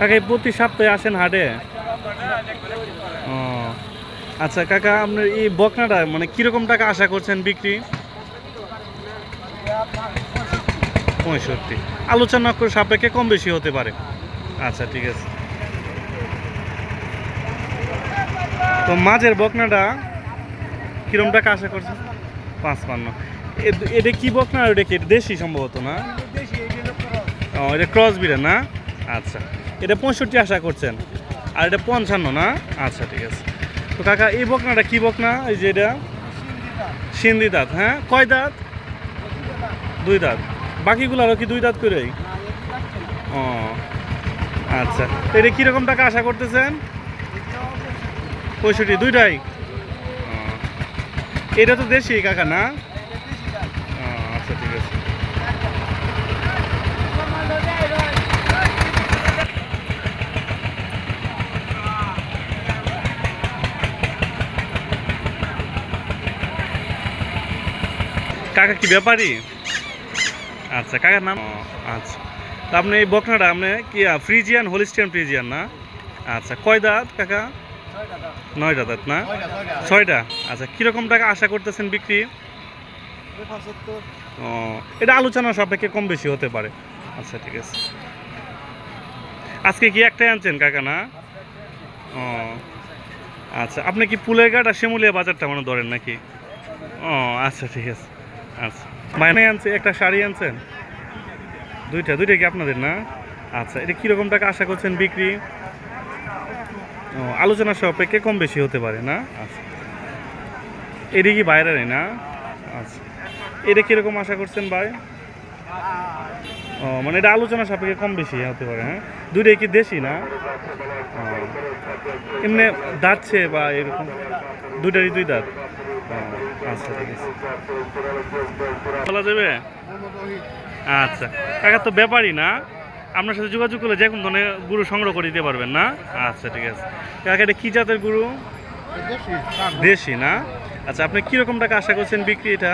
কাকা প্রতি সপ্তাহে আসেন হাটে? ও আচ্ছা কাকা আপনার এই বকনাটা মানে কীরকম টাকা আশা করছেন বিক্রি? পঁয়ষট্টি। আলোচনা করে সাপেক্ষে কম বেশি হতে পারে। আচ্ছা ঠিক আছে। তো মাঝের বকনাটা কিরম টাকা আশা করছেন? পাঁচ পান্ন এ- এটা কি বকনা এটা কি? দেশি সম্ভবত না? ও এটা ক্রস বিড়ে না? আচ্ছা। এটা পঁয়ষট্টি আশা করছেন। আর এটা পঞ্চান্ন না? আচ্ছা ঠিক আছে। তো কাকা, এই বকনাটা কি বকনা? এই যে এটা? সিন্ধি দাঁত হ্যাঁ? কয় দাঁত? দুই দাঁত। বাকিগুলো আরও কি দুই দাঁত করেই ও আচ্ছা। এটা কীরকম টাকা আশা করতেছেন? পঁয়ষট্টি, দুইটাই। এটা তো দেশি কাকা, না ও, আচ্ছা ঠিক আছে কাকা কি ব্যাপারী? আচ্ছা কাকার নাম? আচ্ছা। তা আপনি এই বকনাটা, আপনি কি ফ্রিজিয়ান, হোলিস্টিয়ান ফ্রিজিয়ান না? আচ্ছা কয় দাঁত কাকা? নয়টা দাঁত না? ছয়টা? আচ্ছা কীরকম টাকা আশা করতেছেন বিক্রি? ও, এটা আলোচনা সাপেক্ষে কম বেশি হতে পারে। আচ্ছা ঠিক আছে। আজকে কি একটাই আনছেন কাকা না? ও আচ্ছা আপনি কি পুলের আর শিমুলিয়া বাজারটা মানে ধরেন নাকি? ও আচ্ছা ঠিক আছে। আচ্ছা। বাইনে আনছে, একটা শাড়ি আনছেন? দুইটা দুইটা কি আপনাদের না? আচ্ছা এটা কীরকম টাকা আশা করছেন বিক্রি? ও, আলোচনা সাপেক্ষে কম বেশি হতে পারে না? আচ্ছা। এটা কি বাইরে না? আচ্ছা। এটা কীরকম আশা করছেন ভাই? ও মানে এটা আলোচনা সাপেক্ষে কম বেশি হতে পারে হ্যাঁ? দুইটাই কি দেশি না? এমনি দাঁতছে বা এরকম? দুইটারই দুই দাঁত? বলা যাবে? আচ্ছা। কাকা, তো ব্যাপারই না। আপনার সাথে যোগাযোগ করলে যে কোনো ধরনের গুরু সংগ্রহ করে দিতে পারবেন না? আচ্ছা ঠিক আছে। কাকা, এটা কী জাতের গুরু? দেশি না? আচ্ছা আপনি কীরকম টাকা আশা করছেন বিক্রি এটা?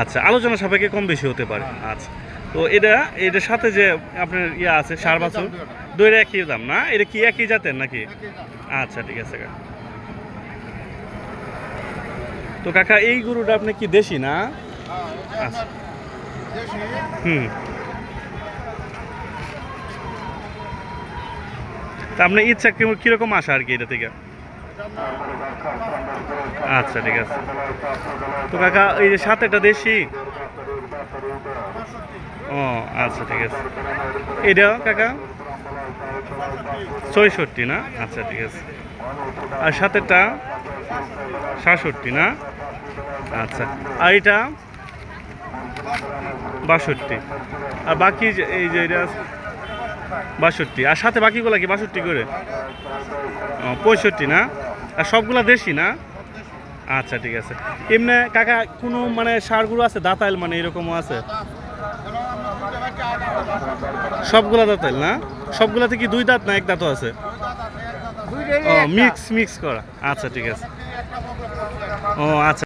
আচ্ছা আলোচনা সাপেক্ষে কম বেশি হতে পারে। আচ্ছা। তো এটা, এটার সাথে যে আপনার ইয়ে আছে, সার বছর দইটা একই দাম না? এটা কি একই জাতের নাকি? আচ্ছা ঠিক আছে তো কাকা এই গরুটা আপনি কি দেশি না? আচ্ছা হুম। তা আপনার ইচ্ছা কি- কীরকম আসা আর কি এটা থেকে? আচ্ছা ঠিক আছে। তো কাকা এই যে সাথেটা দেশি? ও আচ্ছা ঠিক আছে। এটা কাকা? ছয়ষট্টি না? আচ্ছা ঠিক আছে। আর সাতেরটা? সাতষট্টি না? আচ্ছা। আর এটা? বাষট্টি। আর বাকি এই যে এটা বাষট্টি। আর সাথে বাকিগুলা কি বাষট্টি করে? পঁয়ষট্টি না? আর সবগুলা দেশি না? আচ্ছা ঠিক আছে। এমনি কাকা, কোনো মানে সারগুলো আছে? দাঁতাইল মানে এরকমও আছে? সবগুলা দাঁতাইল না? সবগুলাতে কি দুই দাঁত না এক দাঁতও আছে? ও মিক্স মিক্স করা। আচ্ছা ঠিক আছে। ও আচ্ছা।